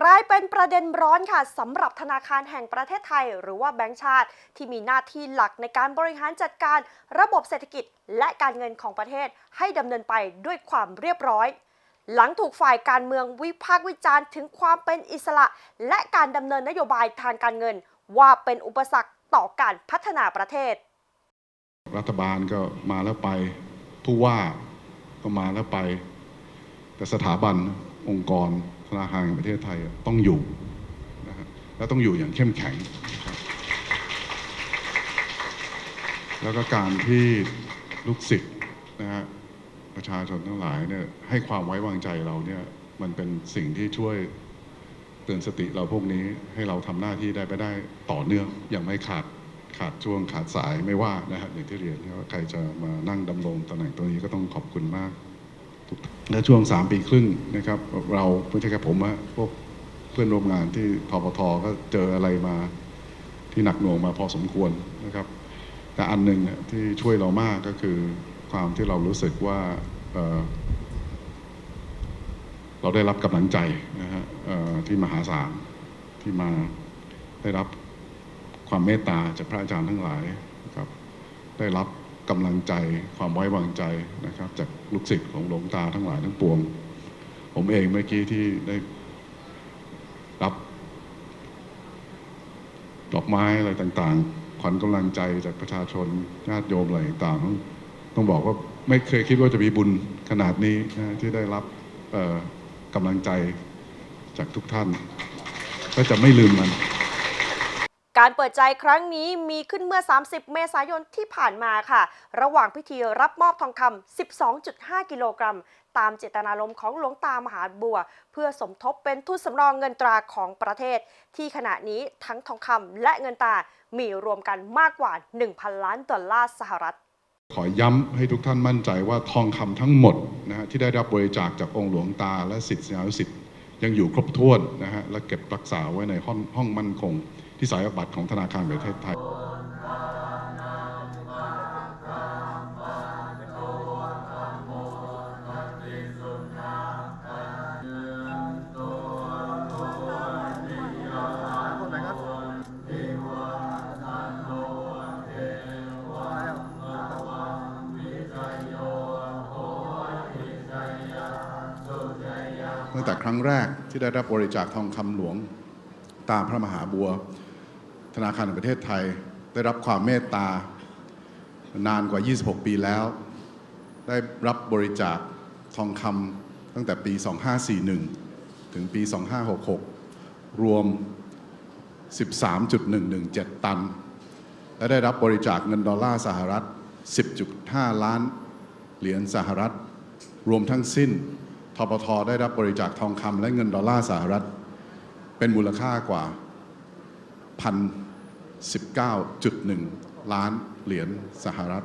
กลายเป็นประเด็นร้อนค่ะสำหรับธนาคารแห่งประเทศไทย หรือว่าแบงก์ชาติ ที่มีหน้าที่หลักในการบริหารจัดการระบบเศรษฐกิจ และการเงินของประเทศให้ดำเนินไปด้วยความเรียบร้อย หลังถูกฝ่ายการเมืองวิพากษ์วิจารณ์ถึงความเป็นอิสระ และการดำเนินนโยบายทางการเงิน ว่าเป็นอุปสรรคต่อการพัฒนาประเทศ รัฐบาลก็มาแล้วไปผู้ว่าก็มาแล้วไป แต่สถาบันองค์กร ธนาคารแห่งประเทศไทยต้องอยู่นะฮะและต้องอยู่อย่างเข้มแข็ง แล้วก็การที่ลูกศิษย์นะฮะประชาชนทั้งหลายเนี่ยให้ความไว้วางใจเราเนี่ยมันเป็นสิ่งที่ช่วยเตือนสติเราพวกนี้ให้เราทำหน้าที่ได้ไปได้ต่อเนื่องอย่างไม่ขาดขาดช่วงขาดสายไม่ว่านะฮะอย่างที่เรียนว่าใครจะมานั่งดำรงตำแหน่งตรงนี้ก็ต้องขอบคุณมาก และช่วง 3 ปีครึ่งนะครับ เราไม่ใช่แค่ผมอะพวกเพื่อนร่วมงานที่ทปทก็เจออะไรมาที่หนักหน่วงมาพอสมควรนะครับ แต่อันหนึ่งที่ช่วยเรามากก็คือความที่เรารู้สึกว่าเเราได้รับกำลังใจนะฮะที่มหาศาลที่มาได้รับความเมตตาจากพระอาจารย์ทั้งหลายนะครับได้รับ กำลังใจความไว้วางใจนะครับ จากลูกศิษย์ของหลวงตาทั้งหลายทั้งปวง ผมเองเมื่อกี้ที่ได้รับ ดอกไม้อะไรต่างๆ ขวัญกำลังใจจากประชาชนญาติโยมอะไรต่างๆ ต้องบอกว่าไม่เคยคิดว่าจะมีบุญขนาดนี้นะที่ได้รับกำลังใจจากทุกท่าน ก็จะไม่ลืมมัน การเปิดใจครั้งนี้มีขึ้นเมื่อ 30 เมษายนที่ผ่านมาค่ะ ระหว่างพิธีรับมอบทองคำ 12.5 กิโลกรัม ตามเจตนารมณ์ของหลวงตามหาบัว เพื่อสมทบเป็นทุนสำรองเงินตราของประเทศ ที่ขณะนี้ทั้งทองคำและเงินตรามีรวมกันมากกว่า 1,000 ล้านดอลลาร์สหรัฐขอย้ำให้ทุกท่านมั่นใจว่าทองคำทั้งหมดนะฮะที่ได้รับบริจาคจากองค์หลวงตาและสิทธิานุสิทธิ์ยังอยู่ครบถ้วนนะฮะและเก็บรักษาไว้ในห้องห้องมั่นคง ที่สายบัตรของธนาคารแห่งประเทศไทยตั้งแต่ครั้งแรกที่ได้รับบริจาคทองคำหลวงตามพระมหาบัว ธนาคารแห่งประเทศไทยได้รับความเมตตานานกว่า 26 ปีแล้ว ได้รับบริจาคทองคำตั้งแต่ปี 2541 ถึงปี 2566 รวม 13.117 ตัน และได้รับบริจาคเงินดอลลาร์สหรัฐ 10.5 ล้านเหรียญสหรัฐ รวมทั้งสิ้นทปทได้รับบริจาคทองคำและเงินดอลลาร์สหรัฐ เป็นมูลค่ากว่า 1,019.1 ล้านเหรียญสหรัฐ